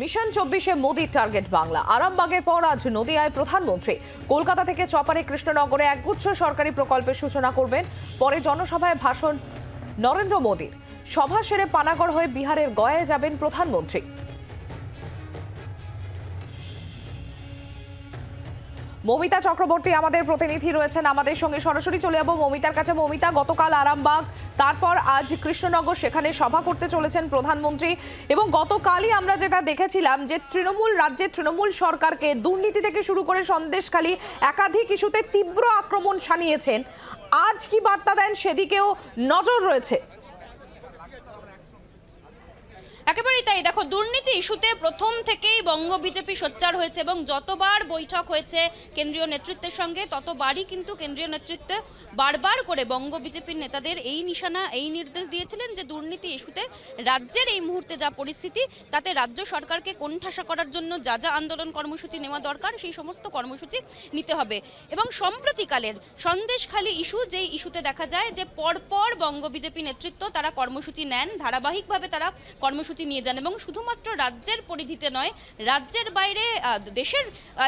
Mission চব্বিশে মোদির target Bangla. আরামবাগের পর আজ নদিয়ায় প্রধানমন্ত্রী। কলকাতা থেকে চপারে কৃষ্ণনগরে একগুচ্ছ সরকারি প্রকল্পের সূচনা করবেন। পরে জনসভায় ভাষণ নরেন্দ্র মোদীর। সভা সেরে পানাগড় হয়ে বিহারের গয়ায় যাবেন প্রধানমন্ত্রী। মমিতা চক্রবর্তী, আমাদের প্রতিনিধি রয়েছেন আমাদের সঙ্গে। সরাসরি চলে যাব মমিতার কাছে। মমিতা, গতকাল আরামবাগ, তারপর আজ কৃষ্ণনগর, সেখানে সভা করতে চলেছেন প্রধানমন্ত্রী। এবং গতকালই আমরা যেটা দেখেছিলাম যে তৃণমূল রাজ্যের তৃণমূল সরকারকে দুর্নীতি থেকে শুরু করে সন্দেশখালী একাধিক ইস্যুতে তীব্র আক্রমণ সানিয়েছেন আজ কি বার্তা দেন সেদিকেও নজর রয়েছে। একেবারেই তাই। দেখো, দুর্নীতি ইস্যুতে প্রথম থেকেই বঙ্গ বিজেপি সোচ্চার হয়েছে এবং যতবার বৈঠক হয়েছে কেন্দ্রীয় নেতৃত্বের সঙ্গে, ততবারই কিন্তু কেন্দ্রীয় নেতৃত্বে বারবার করে বঙ্গ বিজেপির নেতাদের এই নিশানা, এই নির্দেশ দিয়েছিলেন যে দুর্নীতি ইস্যুতে রাজ্যের এই মুহূর্তে যা পরিস্থিতি, তাতে রাজ্য সরকারকে কোণঠাসা করার জন্য যা যা আন্দোলন কর্মসূচি নেওয়া দরকার, সেই সমস্ত কর্মসূচি নিতে হবে। এবং সম্প্রতিকালের সন্দেশখালী ইস্যু, যেই ইস্যুতে দেখা যায় যে পরপর বঙ্গ বিজেপি নেতৃত্ব তারা কর্মসূচি নেন, ধারাবাহিকভাবে তারা কর্মসূচি নিয়ে যান এবং শুধুমাত্র রাজ্যের পরিধিতে নয়, রাজ্যের বাইরে দেশের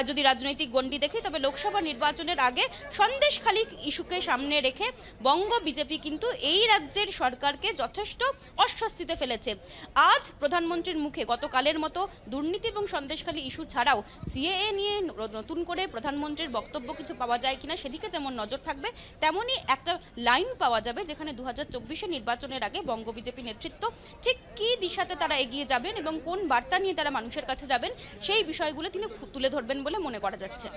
যদি রাজনৈতিক গণ্ডি দেখি, তবে লোকসভা নির্বাচনের আগে সন্দেশখালী ইস্যুকে সামনে রেখে বঙ্গ বিজেপি কিন্তু এই রাজ্যের সরকারকে যথেষ্ট অস্বস্তিতে ফেলেছে। আজ প্রধানমন্ত্রীর মুখে গতকালের মতো দুর্নীতি এবং সন্দেশখালী ইস্যু ছাড়াও সিএএ নিয়ে নতুন করে প্রধানমন্ত্রীর বক্তব্য কিছু পাওয়া যায় কিনা সেদিকে যেমন নজর থাকবে, তেমনই একটা লাইন পাওয়া যাবে যেখানে দু হাজার নির্বাচনের আগে বঙ্গ বিজেপি নেতৃত্ব ঠিক কী দিশাতে তারা এগিয়ে যাবেন এবং কোন বার্তা নিয়ে তারা মানুষের কাছে যাবেন, সেই বিষয়গুলো তিনি তুলে ধরবেন বলে মনে করা যাচ্ছে।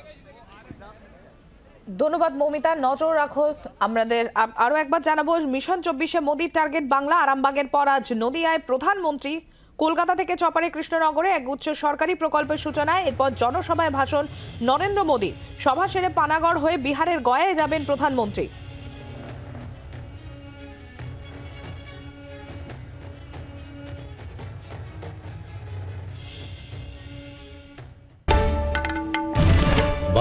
ধন্যবাদ মৌমিতা, নজর রাখো আমাদের। আ- আরও একবার জানাব, মিশন চব্বিশে মোদির টার্গেট বাংলা, আরামবাগের পর আজ নদিয়ায় প্রধানমন্ত্রী। কলকাতা থেকে চপারে কৃষ্ণনগরে এক উচ্চ সরকারি প্রকল্পের সূচনায় এরপর জনসভায় ভাষণ নরেন্দ্র মোদী সভা সেরে পানাগড় হয়ে বিহারের গয়ায় যাবেন প্রধানমন্ত্রী।